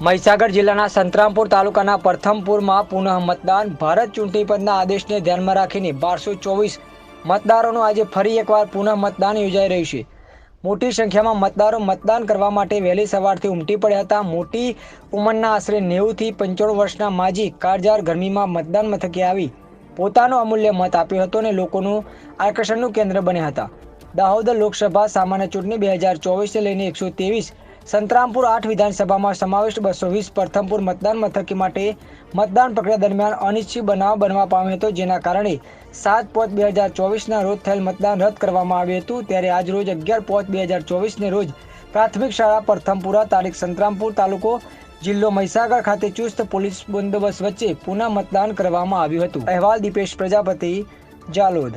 મહીસાગર જિલ્લાના સંતરામપુર તાલુકાના પ્રથમપુરમાં પુનઃ મતદાન. ભારત ચૂંટણી પંચના આદેશને ધ્યાનમાં રાખીને બારસો ચોવીસ મતદારોનું આજે ફરી એકવાર પુનઃ મતદાન યોજાઈ રહ્યું છે. મોટી સંખ્યામાં મતદારો મતદાન કરવા માટે વહેલી સવારથી ઉમટી પડ્યા હતા. મોટી ઉંમરના આશરે નેવુંથી પંચોળ વર્ષના માજી કાળજાર ગરમીમાં મતદાન મથકે આવી. પોતાનો અમૂલ્ય મત આપ્યો હતો અને લોકોનું આકર્ષણનું કેન્દ્ર બન્યા હતા. દાહોદ લોકસભા સામાન્ય ચૂંટણી બે હજાર ચોવીસને લઈને એકસો ત્રેવીસ સંતરામપુર આઠ વિધાનસભામાં સમાવિષ્ટ બસો વીસ પ્રથમપુર મતદાન મથકી માટે મતદાન પ્રક્રિયા દરમિયાન અનિશ્ચિત બનાવ બનવા પામ્યો હતો, જેના કારણે સાત પોચ બે હજાર ચોવીસના રોજ થયેલ મતદાન રદ કરવામાં આવ્યું હતું. ત્યારે આજ રોજ અગિયાર પોચ બે હજાર ચોવીસને રોજ પ્રાથમિક શાળા પ્રથમપુરા, તારીખ સંતરામપુર તાલુકો, જિલ્લો મહીસાગર ખાતે ચુસ્ત પોલીસ બંદોબસ્ત વચ્ચે પુનઃ મતદાન કરવામાં આવ્યું હતું. અહેવાલ દીપેશ પ્રજાપતિ, જાલોદ.